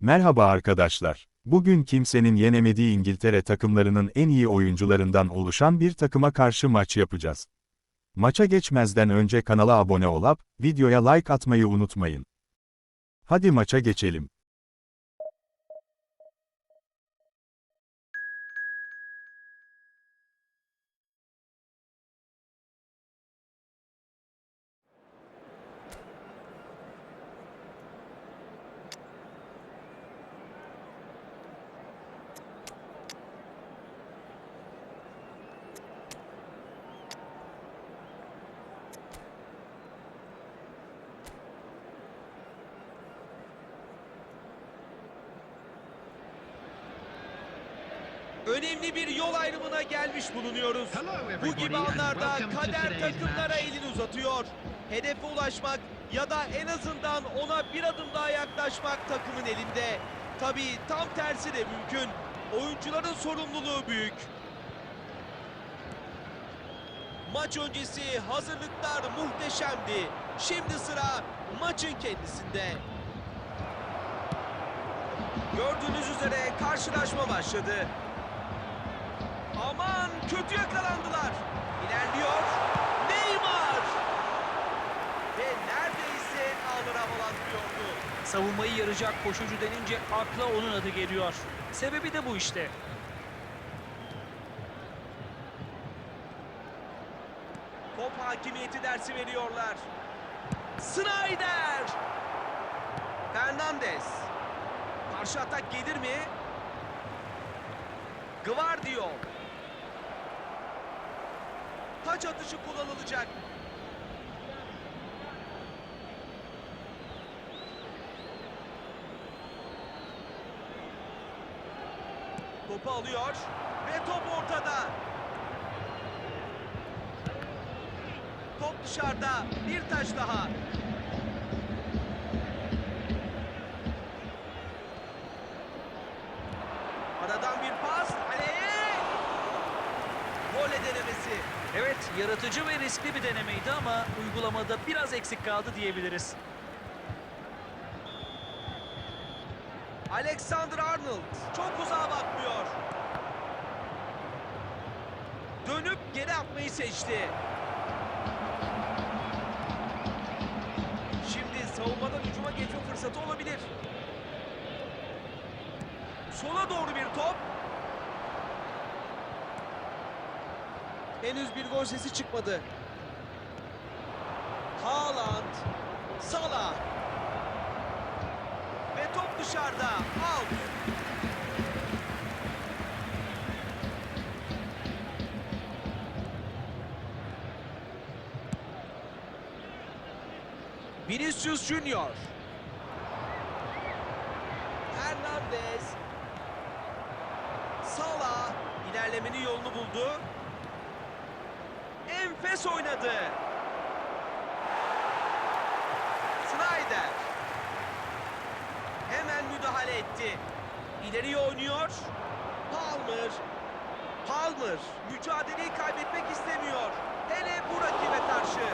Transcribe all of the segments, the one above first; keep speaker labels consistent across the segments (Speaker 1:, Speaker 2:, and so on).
Speaker 1: Merhaba arkadaşlar. Bugün kimsenin yenemediği İngiltere takımlarının en iyi oyuncularından oluşan bir takıma karşı maç yapacağız. Maça geçmezden önce kanala abone olup, videoya like atmayı unutmayın. Hadi maça geçelim.
Speaker 2: Önemli bir yol ayrımına gelmiş bulunuyoruz. Bu gibi anlarda kader takımlara elini uzatıyor. Hedefe ulaşmak ya da en azından ona bir adım daha yaklaşmak takımın elinde. Tabii tam tersi de mümkün. Oyuncuların sorumluluğu büyük. Maç öncesi hazırlıklar muhteşemdi. Şimdi sıra maçın kendisinde. Gördüğünüz üzere karşılaşma başladı. Aman kötü yakalandılar. İlerliyor. Neymar. Ve neredeyse ağları havalandırıyordu.
Speaker 3: Savunmayı yarayacak koşucu denince akla onun adı geliyor. Sebebi de bu işte.
Speaker 2: Top hakimiyeti dersi veriyorlar. Snyder. Fernandez. Karşı atak gelir mi? Gvardiol. Taç atışı kullanılacak. Topu alıyor ve top ortada. Top dışarıda. Bir taş daha. Aradan bir pas. Kaleye. Gole denemesi.
Speaker 3: Evet, yaratıcı ve riskli bir denemeydi ama uygulamada biraz eksik kaldı diyebiliriz.
Speaker 2: Alexander Arnold çok uzağa bakmıyor. Dönüp geri atmayı seçti. Şimdi savunmadan hücuma geçme fırsatı olabilir. Sola doğru bir top. Henüz bir gol sesi çıkmadı. Haaland, Salah. Ve top dışarıda. Out. Vinicius Junior. Hernandez. Salah ilerlemenin yolunu buldu. Enfes oynadı. Snyder. Hemen müdahale etti. İleriye oynuyor. Palmer. Palmer mücadeleyi kaybetmek istemiyor. Hele bu rakibe karşı.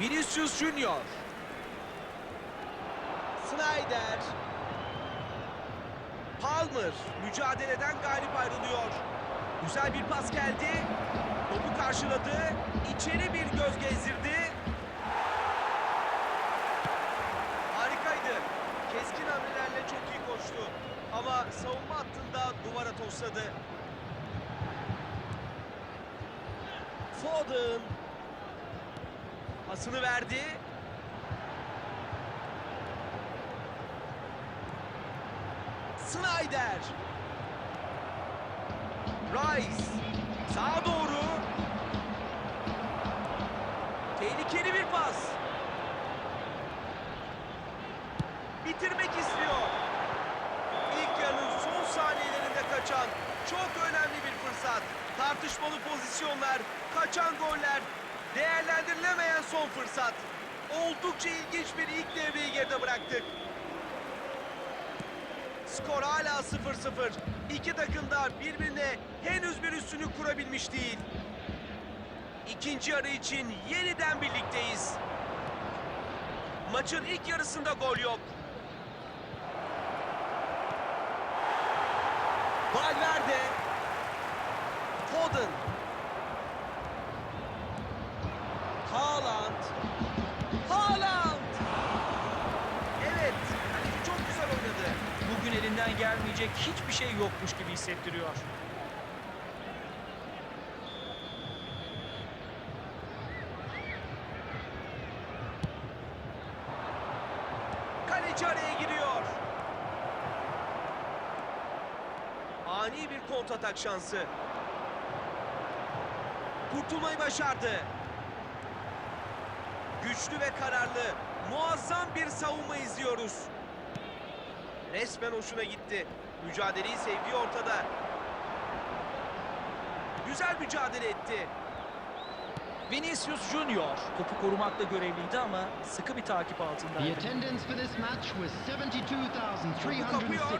Speaker 2: Vinicius Junior. Snyder. Palmer mücadeleden galip ayrılıyor. Güzel bir pas geldi. Topu karşıladı. İçeri bir göz gezdirdi. Harikaydı. Keskin hamlelerle çok iyi koştu. Ama savunma hattında duvara tosladı. Foden. Pasını verdi. Snyder. Rice. Sağa doğru. Tehlikeli bir pas. Bitirmek istiyor. İlk yarının son saniyelerinde kaçan çok önemli bir fırsat. Tartışmalı pozisyonlar, kaçan goller, değerlendirilemeyen son fırsat. Oldukça ilginç bir ilk devreyi geride bıraktık. Skor hala 0-0. İki takım da birbirine henüz bir üstünlük kurabilmiş değil. İkinci yarı için yeniden birlikteyiz. Maçın ilk yarısında gol yok. Valverde. Foden.
Speaker 3: Gelmeyecek hiçbir şey yokmuş gibi hissettiriyor.
Speaker 2: Kaleci araya. Ani bir kontratak şansı. Kurtulmayı başardı. Güçlü ve kararlı, muazzam bir savunma izliyoruz. Resmen hoşuna gitti. Mücadeleyi sevdiği ortada. Güzel mücadele etti.
Speaker 3: Vinicius Junior topu korumakla görevliydi ama sıkı bir takip
Speaker 4: The
Speaker 3: altındaydı.
Speaker 4: attendance for this match was 72,306.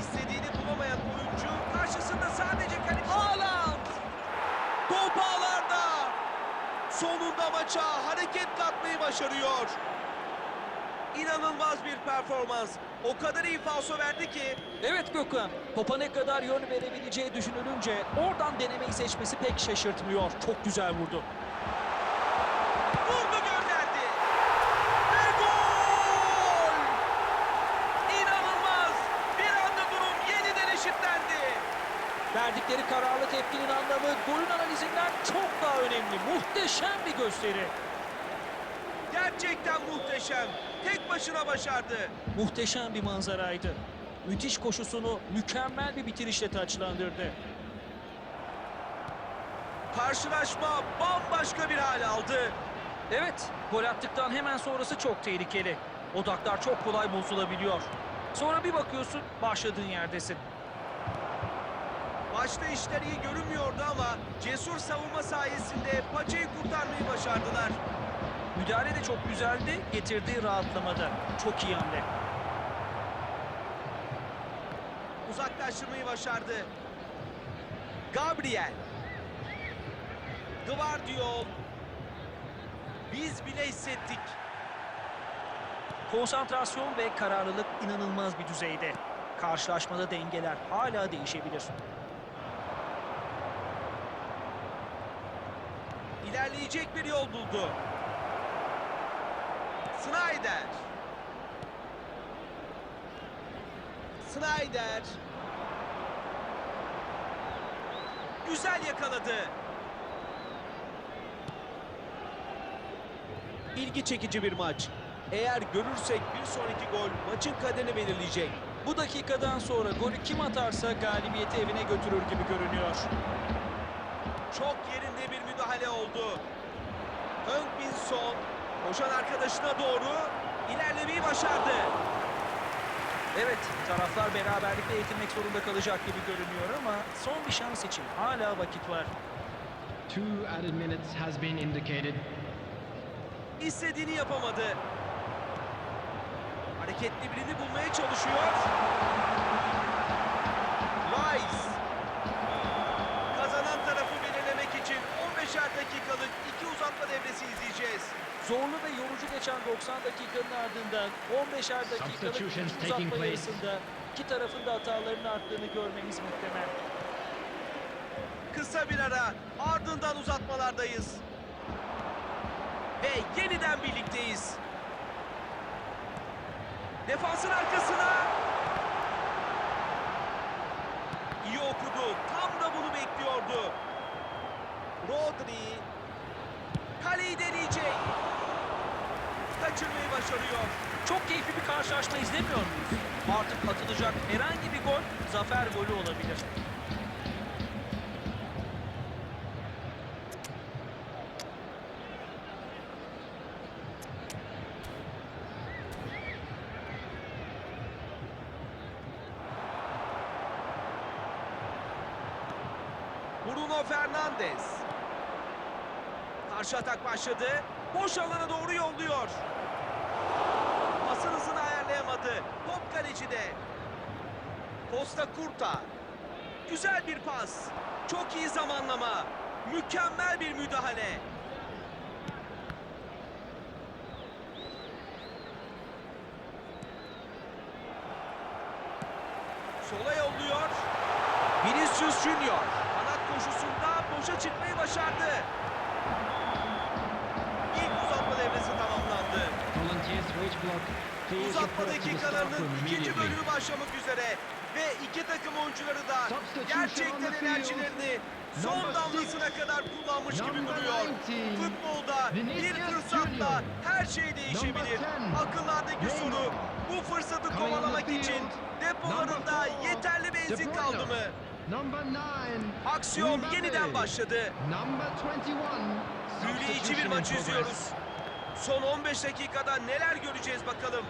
Speaker 2: İstediğini bulamayan oyuncu karşısında sadece kaleci... Haaland! Top ağlarda! Sonunda maça hareket katmayı başarıyor. İnanılmaz bir performans. O kadar iyi falso verdi ki
Speaker 3: Evet Gökhan, topa ne kadar yön verebileceği düşünülünce oradan denemeyi seçmesi pek şaşırtmıyor. Çok güzel vurdu.
Speaker 2: vurdu gönderdi. Ve gol! İnanılmaz! Bir anda durum yeniden eşitlendi.
Speaker 3: Verdikleri kararlı tepkinin anlamı golün analizinden çok daha önemli. Muhteşem bir gösteri.
Speaker 2: Gerçekten muhteşem. Tek başına başardı.
Speaker 3: Muhteşem bir manzaraydı. Müthiş koşusunu mükemmel bir bitirişle taçlandırdı.
Speaker 2: Karşılaşma bambaşka bir hal aldı.
Speaker 3: Evet, gol attıktan hemen sonrası çok tehlikeli. Odaklar çok kolay bozulabiliyor. Sonra bir bakıyorsun başladığın yerdesin.
Speaker 2: Başta işler iyi görünmüyordu ama cesur savunma sayesinde paçayı kurtarmayı başardılar.
Speaker 3: Müdahale de çok güzeldi, getirdiği rahatlamada. Çok iyi hamle.
Speaker 2: Uzaklaştırmayı başardı. Gabriel. Gvardiol. Biz bile hissettik.
Speaker 3: Konsantrasyon ve kararlılık inanılmaz bir düzeyde. Karşılaşmada dengeler hala değişebilir.
Speaker 2: İlerleyecek bir yol buldu. Snyder. Snyder. Güzel yakaladı. İlgi çekici bir maç. Eğer görürsek bir sonraki gol maçın kaderini belirleyecek.
Speaker 3: Bu dakikadan sonra golü kim atarsa galibiyeti evine götürür gibi görünüyor.
Speaker 2: Çok yerinde bir müdahale oldu. Heung-Min Son koşan arkadaşına doğru ilerlemeyi başardı.
Speaker 3: Evet, taraflar beraberlikle yetinmek zorunda kalacak gibi görünüyor ama son bir şans için hala vakit var.
Speaker 4: Two added minutes has been indicated.
Speaker 2: İstediğini yapamadı. Hareketli birini bulmaya çalışıyor. Rice. Kazanan tarafı belirlemek için 15'er dakikalık iki uzatma devresi izleyeceğiz.
Speaker 3: Zorlu ve yorucu geçen 90 dakikanın ardından 15'er dakikalık uzatma yarısında iki tarafın da hatalarının arttığını görmemiz muhtemel.
Speaker 2: Kısa bir ara ardından uzatmalardayız. Ve yeniden birlikteyiz. Defansın arkasına. İyi okudu. Tam da bunu bekliyordu. Rodri. Kaleyi deneyecek. Kaçırmayı başarıyor.
Speaker 3: Çok keyifli bir karşılaşma izlemiyor muyuz? Artık atılacak herhangi bir gol zafer golü olabilir.
Speaker 2: Bruno Fernandes. Karşı atak başladı. Boş alana doğru yolluyor. Pasın hızını ayarlayamadı. Top kalecide. Costa Curta. Güzel bir pas. Çok iyi zamanlama. Mükemmel bir müdahale. Sola yolluyor. Vinicius Junior. Kanat koşusunda boşa çıkmayı başardı. Uzatma dakikalarının ikinci bölümü başlamak üzere. Ve iki takım oyuncuları da gerçekten enerjilerini son damlasına kadar kullanmış gibi duruyor.
Speaker 4: 19.
Speaker 2: Futbolda bir fırsatla her şey değişebilir.
Speaker 4: Number 10.
Speaker 2: Akıllardaki soru bu fırsatı kovalamak için depolarında yeterli benzin kaldı mı?
Speaker 4: Number 9.
Speaker 2: Aksiyon yeniden başladı.
Speaker 4: Number 21.
Speaker 2: Büyüleyici bir maç izliyoruz. Son 15 dakikada neler göreceğiz bakalım.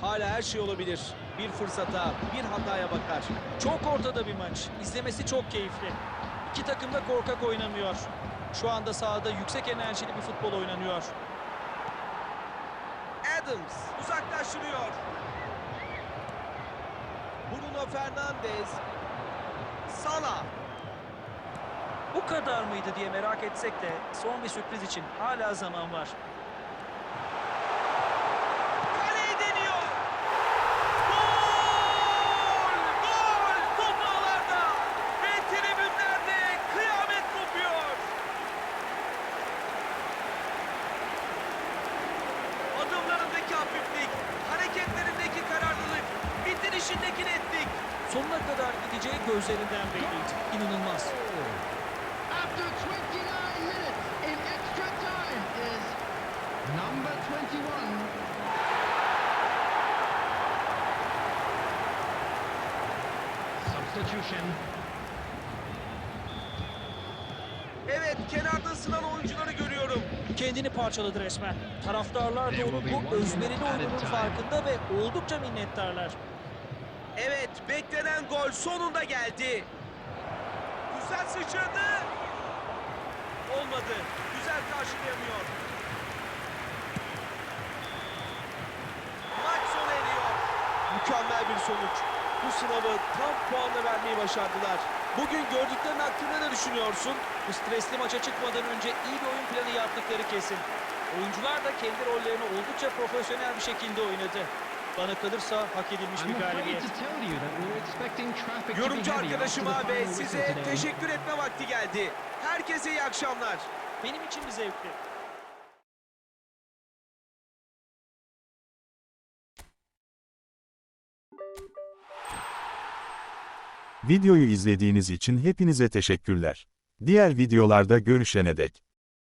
Speaker 2: Hala her şey olabilir. Bir fırsata, bir hataya bakar.
Speaker 3: Çok ortada bir maç. İzlemesi çok keyifli. İki takım da korkak oynamıyor. Şu anda sahada yüksek enerjili bir futbol oynanıyor.
Speaker 2: Adams uzaklaştırıyor. Bruno Fernandes. Salah.
Speaker 3: Bu kadar mıydı diye merak etsek de son bir sürpriz için hala zaman var.
Speaker 2: Kaleyi deniyor. Gol! Gol! Top ağlarda. Ve tribünlerde kıyamet kopuyor. Adımlarındaki hafiflik, hareketlerindeki kararlılık, bitirişindeki netlik.
Speaker 3: Sonuna kadar gideceği gözlerinden belliydi.
Speaker 2: Evet, kenarda ısınan oyuncuları görüyorum.
Speaker 3: Kendini parçaladı resmen. Taraftarlar da onun bu özverili oyununun farkında ve oldukça minnettarlar.
Speaker 2: Evet, beklenen gol sonunda geldi. Güzel sıçradı. Olmadı. Güzel karşılayamıyor. Mükemmel bir sonuç. Bu sınavı tam puanla vermeyi başardılar. Bugün gördüklerin hakkında ne düşünüyorsun?
Speaker 3: Bu stresli maça çıkmadan önce iyi bir oyun planı yaptıkları kesin. Oyuncular da kendi rollerini oldukça profesyonel bir şekilde oynadı. Bana kalırsa hak edilmiş bir galibiyet.
Speaker 2: Yorumcu arkadaşıma ve size teşekkür etme vakti geldi. Herkese iyi akşamlar.
Speaker 3: Benim için bir zevkti.
Speaker 1: Videoyu izlediğiniz için hepinize teşekkürler. Diğer videolarda görüşene dek.